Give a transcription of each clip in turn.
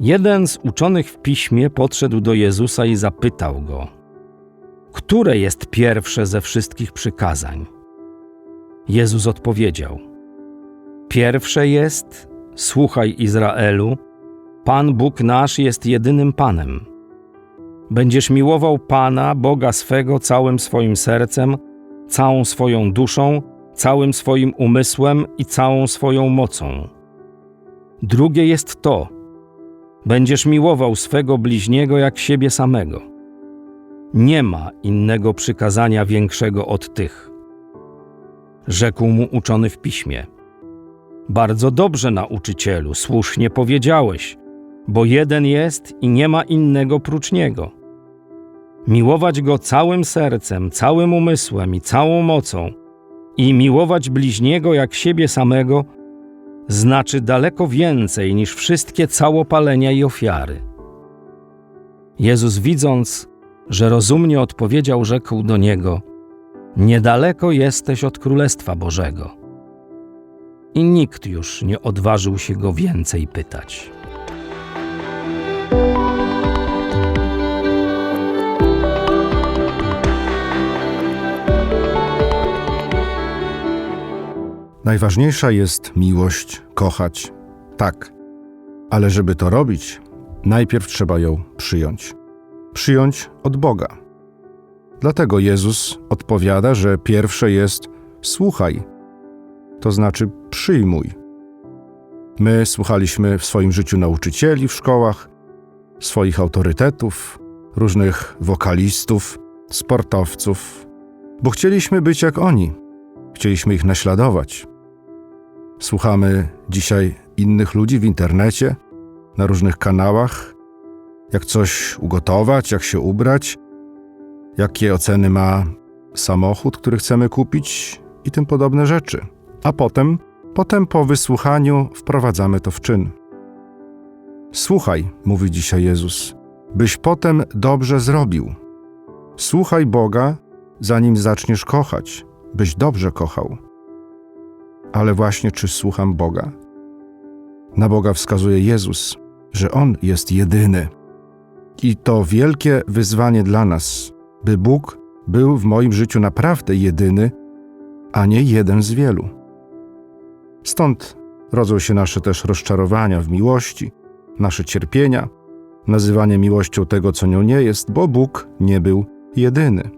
Jeden z uczonych w piśmie podszedł do Jezusa i zapytał go: Które jest pierwsze ze wszystkich przykazań? Jezus odpowiedział: Pierwsze jest: Słuchaj Izraelu, Pan Bóg nasz jest jedynym Panem. Będziesz miłował Pana, Boga swego, całym swoim sercem, całą swoją duszą, całym swoim umysłem i całą swoją mocą. Drugie jest to: będziesz miłował swego bliźniego jak siebie samego. Nie ma innego przykazania większego od tych. Rzekł mu uczony w piśmie: Bardzo dobrze, nauczycielu, słusznie powiedziałeś, bo jeden jest i nie ma innego prócz niego. Miłować go całym sercem, całym umysłem i całą mocą i miłować bliźniego jak siebie samego znaczy daleko więcej niż wszystkie całopalenia i ofiary. Jezus, widząc, że rozumnie odpowiedział, rzekł do niego: Niedaleko jesteś od Królestwa Bożego. I nikt już nie odważył się go więcej pytać. Najważniejsza jest miłość, kochać, tak, ale żeby to robić, najpierw trzeba ją przyjąć. Przyjąć od Boga. Dlatego Jezus odpowiada, że pierwsze jest słuchaj, to znaczy przyjmuj. My słuchaliśmy w swoim życiu nauczycieli w szkołach, swoich autorytetów, różnych wokalistów, sportowców, bo chcieliśmy być jak oni, chcieliśmy ich naśladować. Słuchamy dzisiaj innych ludzi w internecie, na różnych kanałach, jak coś ugotować, jak się ubrać, jakie oceny ma samochód, który chcemy kupić i tym podobne rzeczy. A potem, potem po wysłuchaniu wprowadzamy to w czyn. Słuchaj, mówi dzisiaj Jezus, byś potem dobrze zrobił. Słuchaj Boga, zanim zaczniesz kochać, byś dobrze kochał ale właśnie czy słucham Boga? Na Boga wskazuje Jezus, że On jest jedyny. I to wielkie wyzwanie dla nas, by Bóg był w moim życiu naprawdę jedyny, a nie jeden z wielu. Stąd rodzą się nasze też rozczarowania w miłości, nasze cierpienia, nazywanie miłością tego, co nią nie jest, bo Bóg nie był jedyny.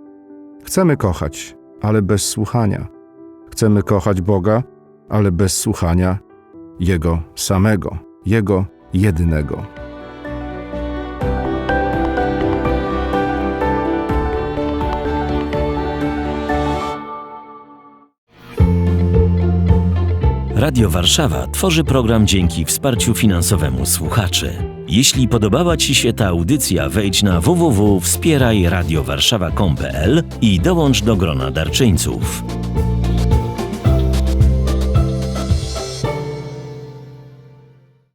Chcemy kochać, ale bez słuchania. Chcemy kochać Boga, ale bez słuchania Jego samego, Jego jedynego. Radio Warszawa tworzy program dzięki wsparciu finansowemu słuchaczy. Jeśli podobała Ci się ta audycja, wejdź na www.wspierajradiowarszawa.com.pl i dołącz do grona darczyńców.